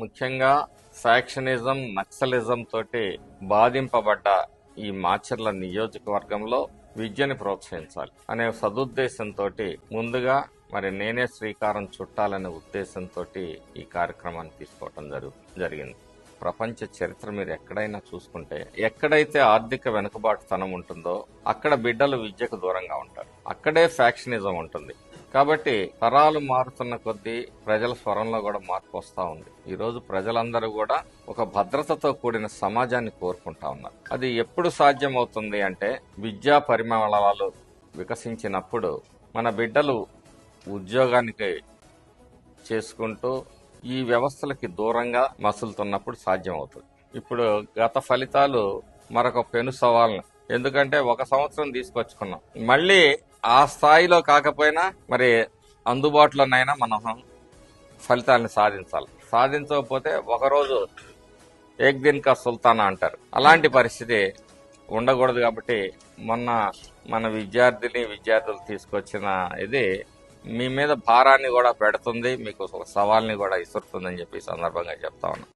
ముఖ్యంగా factionism naxalism తోటి బాధింపబడ్డ ఈ మాచర్ల నియోజకవర్గంలో విద్యని ప్రోత్సహించాలి అనే సదుద్దేశంతో ముందుగా మరి నేనే శ్రీకారం చుట్టాలనే ఉద్దేశంతో ఈ కార్యక్రమాన్ని తీసుకోవటం జరుగు జరిగింది. ప్రపంచ చరిత్ర మీరు ఎక్కడైనా చూసుకుంటే ఎక్కడైతే ఆర్థిక వెనుకబాటుతనం ఉంటుందో అక్కడ బిడ్డలు విద్యకు దూరంగా ఉంటారు. అక్కడే ఫ్యాక్షనిజం ఉంటుంది. కాబట్టి తరాలు మారుతున్న కొద్దీ ప్రజల స్వరంలో కూడా మార్పు వస్తూ ఉంది. ఈరోజు ప్రజలందరూ కూడా ఒక భద్రతతో కూడిన సమాజాన్ని కోరుకుంటా ఉన్నారు. అది ఎప్పుడు సాధ్యమవుతుంది అంటే విద్యా పరిమాణాలు వికసించినప్పుడు మన బిడ్డలు ఉద్యోగానికి చేసుకుంటూ ఈ వ్యవస్థలకి దూరంగా మసులుతున్నప్పుడు సాధ్యమవుతుంది. ఇప్పుడు గత ఫలితాలు మరొక పెను సవాళ్ళను ఎందుకంటే ఒక సంవత్సరం తీసుకొచ్చుకున్నాం. మళ్ళీ ఆ స్థాయిలో కాకపోయినా మరి అందుబాటులోనైనా మనం ఫలితాలను సాధించాలి. సాధించకపోతే ఒకరోజు ఏక్ దిన్ కా సుల్తానా అంటారు. అలాంటి పరిస్థితి ఉండకూడదు కాబట్టి మొన్న మన విద్యార్థిని విద్యార్థులు తీసుకొచ్చిన ఇది మీ మీద భారాన్ని కూడా పెడుతుంది మీకు ఒక సవాల్ని కూడా ఇసురుతుందని చెప్పి సందర్భంగా చెప్తా ఉన్నా.